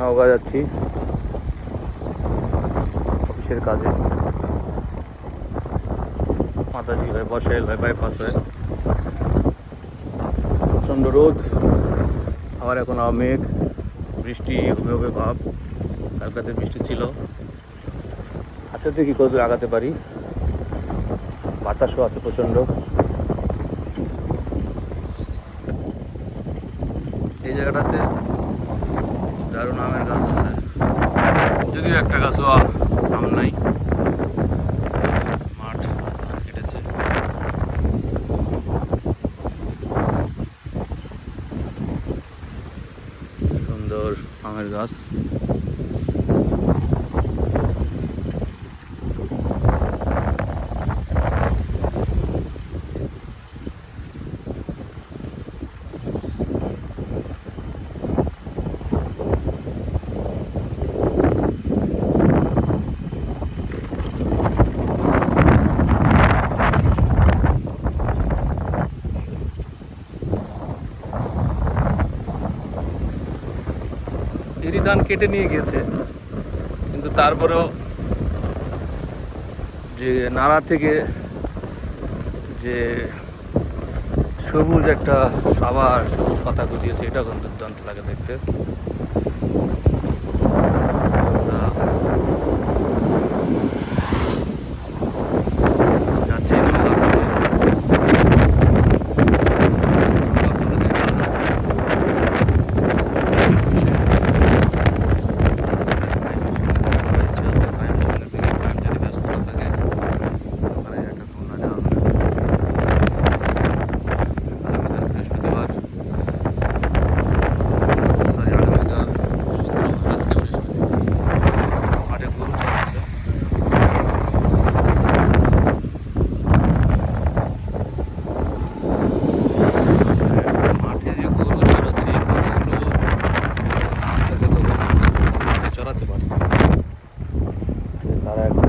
নওগাঁ যাচ্ছি। অফিসের কাজে। মাতাজি হয়ে বসেল হয়ে বাইপাস হয়ে। প্রচণ্ড রোদ। আবার এখন আবার মেঘ। বৃষ্টি হবে হবে ভাব। কালকাতে বৃষ্টি ছিল। আচ্ছা দেখি কতদূর আগাতে পারি? বাতাসও আছে প্রচণ্ড। এই জায়গাটাতে দারুণ আমের গাছ আছে। যদিও একটা গাছও আম নাই। মাঠ কেটেছে। সুন্দর আমের গাছ। ধান কেটে নিয়ে গেছে। কিন্তু তারপরেও যে নাড়া থেকে যে সবুজ একটা আবার সবুজ পাতা গজিয়েছে, এটা কিন্তু দুর্দান্ত লাগে দেখতে যাচ্ছি নৌকার পথে। নৌকার পথে যে গাছ আছে, টাইমের সঙ্গে করার ইচ্ছা আছে টাইমের সঙ্গে থেকে টাইম যদি ব্যস্ত না থাকে সকালে একটা খুলনা যাওয়া হবে আগামীকাল বৃহস্পতিবার সরি আগামীকাল শুক্রবার আজকে বৃহস্পতিবার মাঠে গরু চড়াচ্ছে মাঠে যে গরু চড়াচ্ছে এই গরুগুলো রাস্তাতে তো মাঠে চড়াতে পারে তারা এখন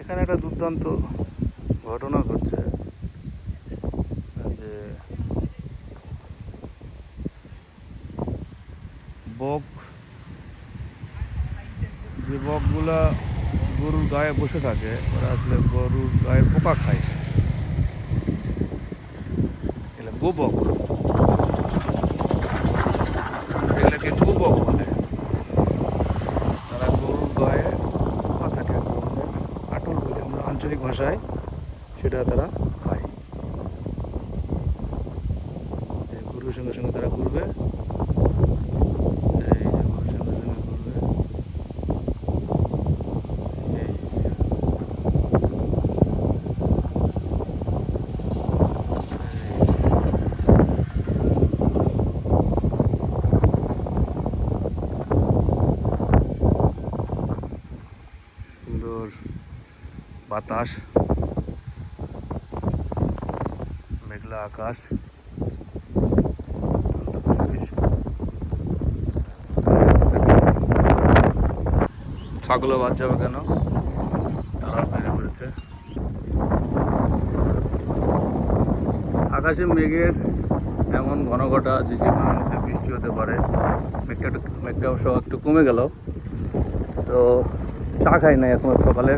এখানে একটা দুর্দান্ত ঘটনা ঘটছে। যে বক, যে বকগুলা গরুর গায়ে বসে থাকে, ওরা আসলে গরুর গায়ে পোকা খায়। গোবক এগুলোকে গোবক বলে তারা গরুর গায়ে পোকা থাকে এক ধরনের আটল বলে আমরা আঞ্চলিক ভাষায় সেটা তারা খায় এই গরুর সঙ্গে সঙ্গে তারা ঘুরবে এই যে গরুর সঙ্গে সঙ্গে ঘুরবে এই সুন্দর বাতাস, মেঘলা আকাশ। ছাগলও বাদ যাবে কেন? তারা বেড়ে পড়েছে আকাশে মেঘের এমন ঘন ঘটা আছে যে ঘনের বৃষ্টি হতে পারে। মেঘটা মেঘটা অবশ্য একটু কমে গেল। তো চা খাই নাই এখন সকালে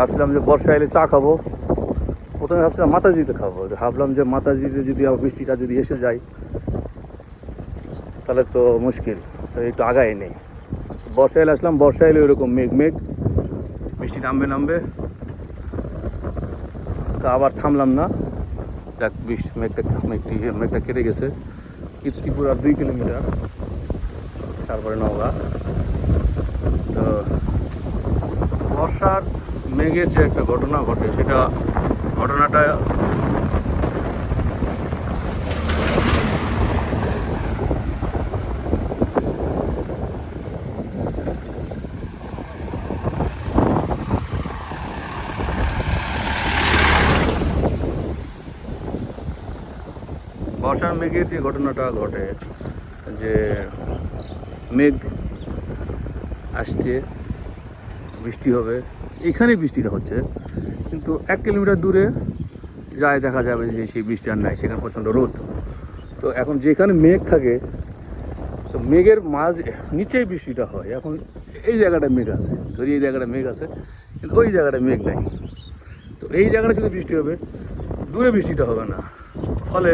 ভাবছিলাম যে বর্ষা এলে চা খাব। প্রথমে ভাবছিলাম মাতাজিতে খাব। ভাবলাম যে মাতাজিতে যদি আবার বৃষ্টিটা যদি এসে যায়, তাহলে তো মুশকিল। একটু আগায় নেই। বর্ষা এলে আসলাম বর্ষা এলে ওইরকম মেঘ মেঘ। বৃষ্টি নামবে নামবে। তা আবার থামলাম না। দেখ বৃষ্টি, মেঘটা, মেঘটি, মেঘটা কেটে গেছে। কীর্তিপুর দুই কিলোমিটার, তারপরে নওগাঁ। তো বর্ষার মেঘের যে একটা ঘটনা ঘটে, সেটা ঘটনাটা বর্ষার মেঘের যে ঘটনাটা ঘটে, যে মেঘ আসছে, বৃষ্টি হবে এখানেই বৃষ্টিটা হচ্ছে। কিন্তু এক কিলোমিটার দূরে যায় দেখা যাবে যে সেই বৃষ্টি আর নাই, সেখানে প্রচণ্ড রোদ। তো এখন যেখানে মেঘ থাকে, তো মেঘের মাঝ, নিচেই বৃষ্টিটা হয়। এখন এই জায়গাটা মেঘ আছে, ধরি এই জায়গাটা মেঘ আছে, কিন্তু ওই জায়গাটা মেঘ নাই। তো এই জায়গাটা যদি বৃষ্টি হবে, দূরে বৃষ্টিটা হবে না। ফলে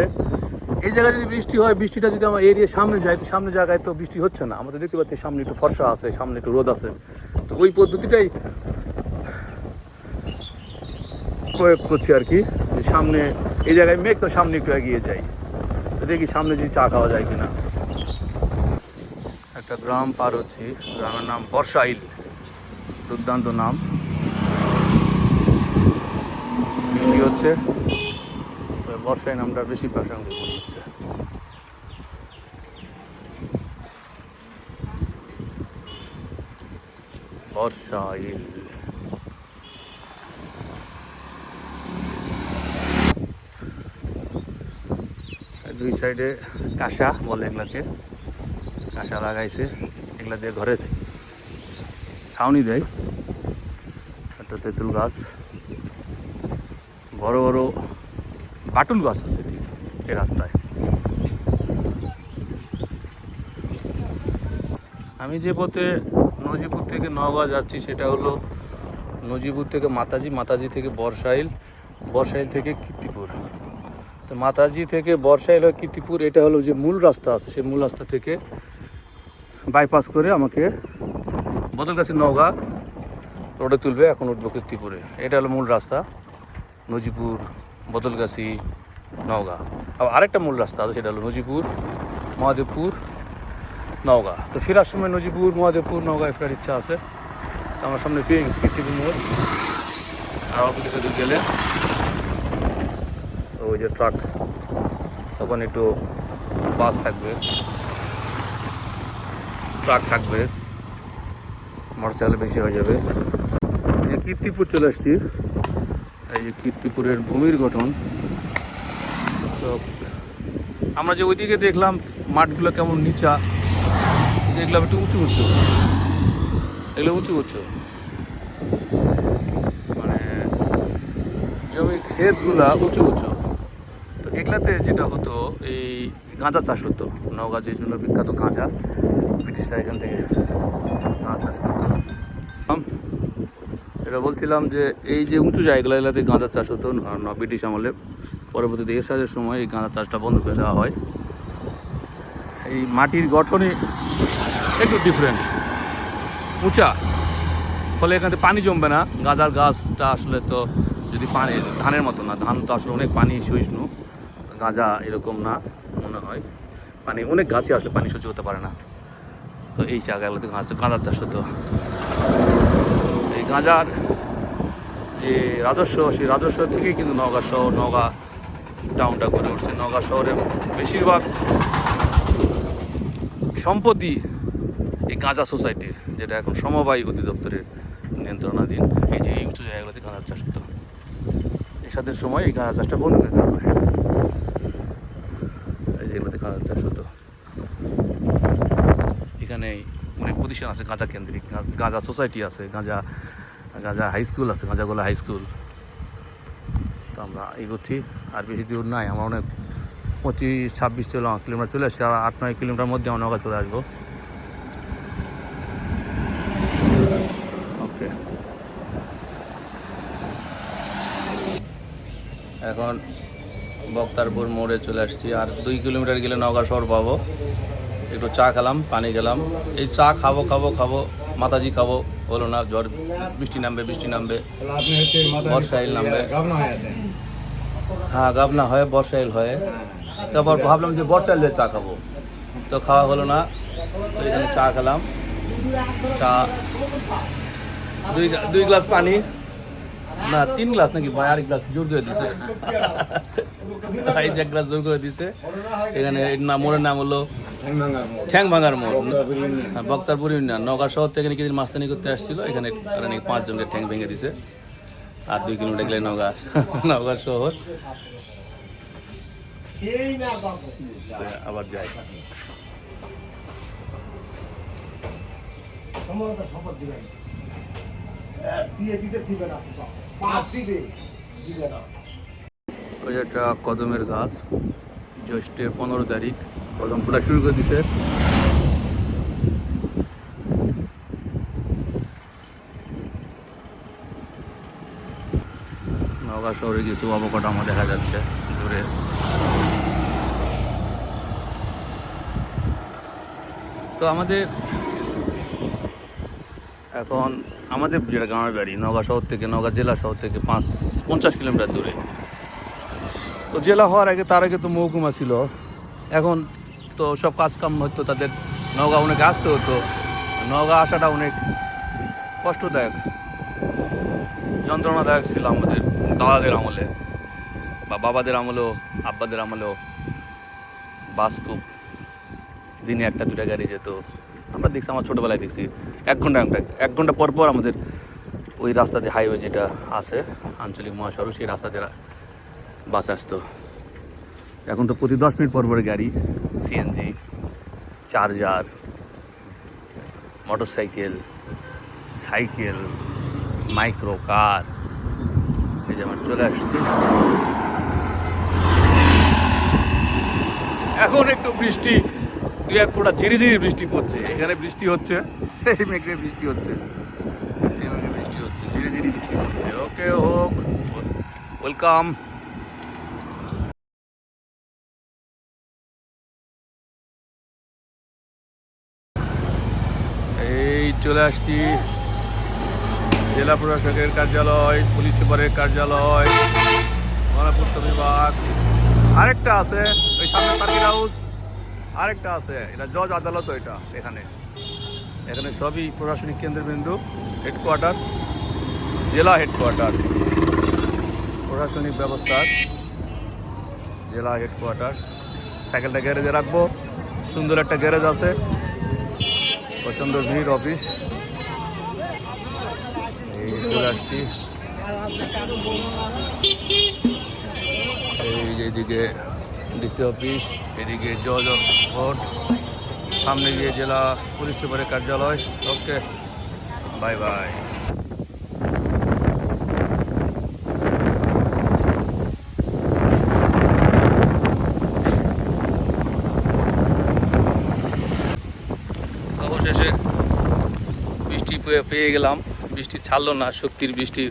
এই জায়গায় যদি বৃষ্টি হয়, বৃষ্টিটা যদি আমার এরিয়ার সামনে যায়, তো সামনে জায়গায় তো বৃষ্টি হচ্ছে না। আমাদের দেখতে পাচ্ছি সামনে একটু ফর্সা আছে, সামনে একটু রোদ আছে। তো ওই পদ্ধতিটাই প্রয়োগ করছি আর কি। সামনে, এই জায়গায় মেঘ তো সামনে একটু এগিয়ে যাই দেখি সামনে যদি চা খাওয়া যায় কিনা। একটা গ্রাম পার হচ্ছি। গ্রামের নাম বর্ষাইল। দুর্দান্ত নাম। বৃষ্টি হচ্ছে। বর্ষায় নামটা বেশি প্রাসঙ্গিক হচ্ছে। বর্ষাইল। দুই সাইডে কাঁসা বলে এগুলাকে। কাঁসা লাগাইছে, এগুলা দিয়ে ঘরে ছাউনি দেয়। একটা তেঁতুল গাছ। বড় বড় বাটুল গাছ আছে এই রাস্তায়। আমি যে পথে নজিপুর থেকে নওগাঁ যাচ্ছি সেটা হলো নজিপুর থেকে মাতাজি মাতাজি থেকে বর্ষাইল বর্ষাইল থেকে মাতাজি থেকে বর্ষা এলো কীর্তিপুর, এটা হলো যে মূল রাস্তা আছে, সেই মূল রাস্তা থেকে বাইপাস করে আমাকে বদলগাছি নওগাঁ রোডে তুলবে, এখন উঠবো কীর্তিপুরে। এটা হলো মূল রাস্তা, নজিপুর, বদলগাছি, নওগাঁ। আবার আরেকটা মূল রাস্তা আছে, সেটা হলো নজিপুর, মহাদেবপুর, নওগাঁ। তো ফেরার সময় নজিপুর, মহাদেবপুর নওগাঁ ফেরার ইচ্ছা আছে। আমার সামনে পেয়ে গেছি কীর্তিপুর মোড়। আর দূর গেলে ওই যে ট্রাক তখন একটু বাস থাকবে। ট্রাক থাকবে। মোটরসাইকেল বেশি হয়ে যাবে। এই যে কীর্তিপুর চলে আসছি। এই যে কীর্তিপুরের ভূমির গঠন। তো আমরা যে ওইদিকে দেখলাম, মাঠগুলো কেমন নিচা, দেখলাম একটু উঁচু উঁচু। এগুলো উঁচু উঁচু। মানে জমি, ক্ষেতগুলা উঁচু উঁচু। এগুলাতে যেটা হতো, এই গাঁজা চাষ হতো। নওগাঁ যে জন্য বিখ্যাত গাঁজা, ব্রিটিশরা এখান থেকে গাঁজা চাষ করতো। এটা বলছিলাম যে এই যে উঁচু জায়গাগুলো এগুলাতে গাঁজা চাষ হতো ব্রিটিশ আমলে পরবর্তীতে এরশাদের সময় এই গাঁজা চাষটা বন্ধ করে দেওয়া হয়। এই মাটির গঠনে একটু ডিফারেন্ট উঁচা, ফলে এখানে পানি জমবে না। গাঁজার গাছটা আসলে তো যদি পানি, ধানের মতো না, ধান তো আসলে অনেক পানি সহিষ্ণু। গাঁজা এরকম না মনে হয়। পানি, অনেক গাছই আসলে পানি সহ্য করতে পারে না। তো এই জায়গাগুলোতে গাছ গাঁজার চাষ হতো। এই গাঁজার যে রাজস্ব, সেই রাজস্ব থেকেই কিন্তু নগা শহর নগা টাউনটা গড়ে উঠছে। নগা শহরে বেশিরভাগ সম্পত্তি এই গাঁজা সোসাইটির যেটা এখন সমবায় অধিদপ্তরের নিয়ন্ত্রণাধীন। এই যে এই উঁচু জায়গাগুলোতে গাঁজার চাষ হতো। এরশাদের সময় এই গাঁজা চাষটা বন্ধ করে দেওয়া হয় যেগুলোতে গাঁজা চাষ হতো। এখানে অনেক প্রতিষ্ঠান আছে, গাঁজা কেন্দ্রিক গাঁজা সোসাইটি আছে, গাঁজা গাঁজা হাই স্কুল আছে, গাঁজাগোলা হাই স্কুল। তো আমরা এগোচ্ছি, আর বেশি দূর নাই, আমরা অনেক পঁচিশ, ছাব্বিশ চলে, কিলোমিটার চলে আসছি, আর আট, নয় কিলোমিটার মধ্যে আমরা নৌকা চলে আসব। ওকে। এখন বক্তারপুর মোড়ে চলে আসছি। আর দুই কিলোমিটার গেলে নওগাঁ শহর পাবো। একটু চা খেলাম, পানি খেলাম। এই চা খাব খাব খাব, মাতাজি খাব, হলো না জ্বর বৃষ্টি নামবে বৃষ্টি নামবে। বর্ষাইল নামবে। হয়ে, গাবনা হয় বর্ষাইল হয়। তারপর ভাবলাম যে বর্ষাইল দিয়ে চা খাব। তো খাওয়া হলো না, তো এখানে চা খেলাম। চা, দুই দুই গ্লাস পানি। না, তিন গ্লাস নাকি? ভাই আর গ্লাস, জোর করে দিছে। যে এক জোর করে দিছে। এখানে মোড়ের নাম হলো ঠ্যাং ভাঙার মোড়। হ্যাঁ, বক্তারপুর ইউনিয়ন। নগর শহর থেকে নাকি মাস্তানি করতে আসছিল। এখানে নাকি পাঁচজনকে ঠ্যাং ভেঙে দিছে। আর দুই কিলোমিটার গেলে নগা নগা শহর। আবার যাই। দিয়ে দিতে দিবে না দিবে দিবে না ওই একটা কদমের গাছ জ্যৈষ্ঠে পনেরো তারিখ, কদম ফোটা শুরু করে দিছে। নগা শহরে কিছু অবকাঠামো দেখা যাচ্ছে দূরে। তো আমাদের এখন আমাদের যেটা গ্রামের বাড়ি নগা শহর থেকে, নওগাঁ জেলা শহর থেকে পাঁচ, পঞ্চাশ কিলোমিটার দূরে। তো জেলা হওয়ার আগে তার আগে তো মহকুমা ছিল। এখন তো সব কাজকাম হতো তাদের নওগাঁ অনেক আসতে হতো। নওগাঁ আসাটা অনেক কষ্টদায়ক, যন্ত্রণাদায়ক ছিল আমাদের দাদাদের আমলে বা বাবাদের আমলেও, আব্বাদের আমলেও। বাস খুব দিনে একটা, দুটা গাড়ি যেত। আমরা দেখছি, আমার ছোটোবেলায় দেখছি। এক ঘণ্টা এক ঘণ্টা এক ঘণ্টা পর পর আমাদের ওই রাস্তাতে হাইওয়ে যেটা আছে, আঞ্চলিক মহাসড়ক, সেই রাস্তাতে বাস আসতো। এখন তো প্রতি দশ মিনিট পর পর গাড়ি CNG charger motor cycle cycle micro car এই যে আমার চলে আসছে। এখন একটু বৃষ্টি দুই এক ফোঁটা বৃষ্টি পড়ছে। এখানে বৃষ্টি হচ্ছে, এই মেঘে বৃষ্টি হচ্ছে। এই মেঘে বৃষ্টি হচ্ছে, ঝিরি ঝিরি বৃষ্টি পড়ছে। ওকে হোক, ওয়েলকাম এই চলে আসছি। জেলা প্রশাসকের কার্যালয়, পুলিশ সুপারের কার্যালয় মহাপূর্ত বিভাগ। আরেকটা আছে, ওই সামনে সার্কিট হাউস। আরেকটা আছে, এটা জজ আদালত এটা, এখানে। এখানে সবই প্রশাসনিক কেন্দ্রবিন্দু হেডকোয়ার্টার জেলা হেডকোয়ার্টার প্রশাসনিক ব্যবস্থার জেলা হেডকোয়ার্টার সাইকেলটা গ্যারেজে রাখব। সুন্দর একটা গ্যারেজ আছে। প্রচণ্ড ভিড় অফিস। এই চলে আসছি। এই যে এদিকে ডিসি অফিস, এদিকে জজ কোর্ট, সামনে গিয়ে জেলা পুলিশ সুপারের কার্যালয়। ওকে, বাই বাই অবশেষে বৃষ্টি পেয়ে গেলাম। বৃষ্টি ছাড়লো না শক্তির বৃষ্টি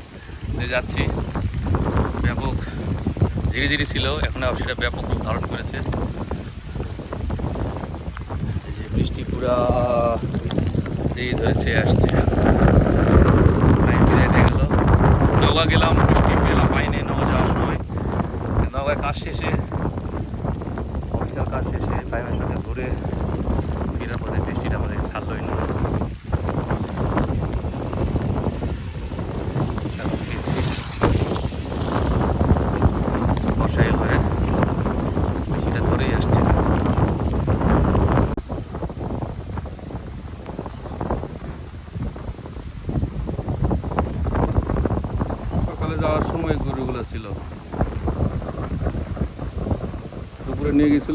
যাচ্ছি, ব্যাপক ধীরে ধীরে ছিল, এখন আবার সেটা ব্যাপক রূপ ধারণ করেছে। বৃষ্টি পুরা ধরেছে, আসছে। নৌকা গেলাম, বৃষ্টি পেলাম, পাইনি নৌকা যাওয়ার সময়। নৌকায় কাজ শেষে অফিসিয়াল কাজ শেষে টাইমের সাথে ঘুরে ফেরার বৃষ্টিটা আমাদের ছাড়লোই না এখন ফিরছি। বর্ষায় ধরে বৃষ্টিটা ধরেই আসছে সকালে যাওয়ার সময় গরুগুলো ছিল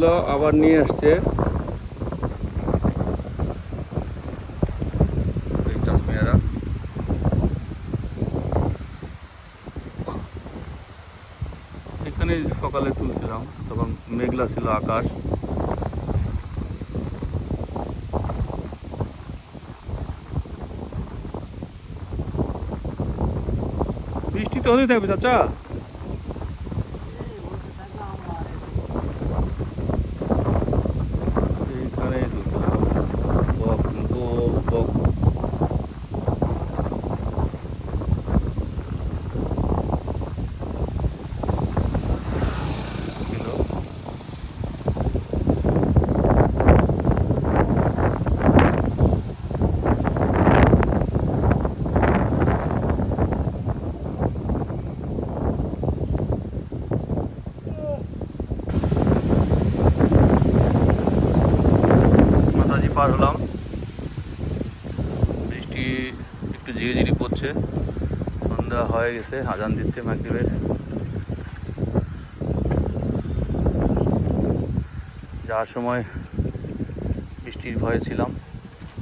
গেছিল আবার নিয়ে আসছে। এখানে সকালে তুলছিলাম, তখন মেঘলা ছিল আকাশ। বৃষ্টি তো হতেই থাকবে চাচা এইখানে তুলছিলাম বক বক বক ছিল মাতাজি পার হলাম বৃষ্টি একটু ঝিরি ঝিরি পড়ছে সন্ধ্যা হয়ে গেছে, আজান দিচ্ছে মাগরিবের। যাওয়ার সময় বৃষ্টির ভয়ে ছিলাম।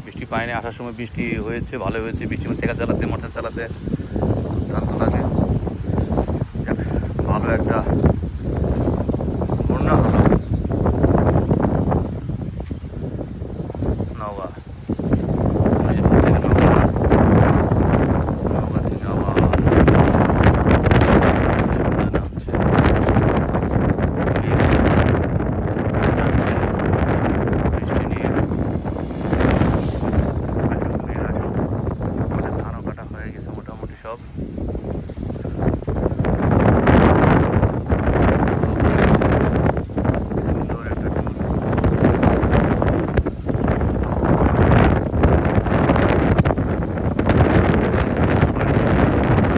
বৃষ্টি পায়নি আসার সময় বৃষ্টি হয়েছে, ভালো হয়েছে। বৃষ্টি চেকা চালাতে, মোটর চালাতে দুর্দান্ত লাগে। ভালো একটা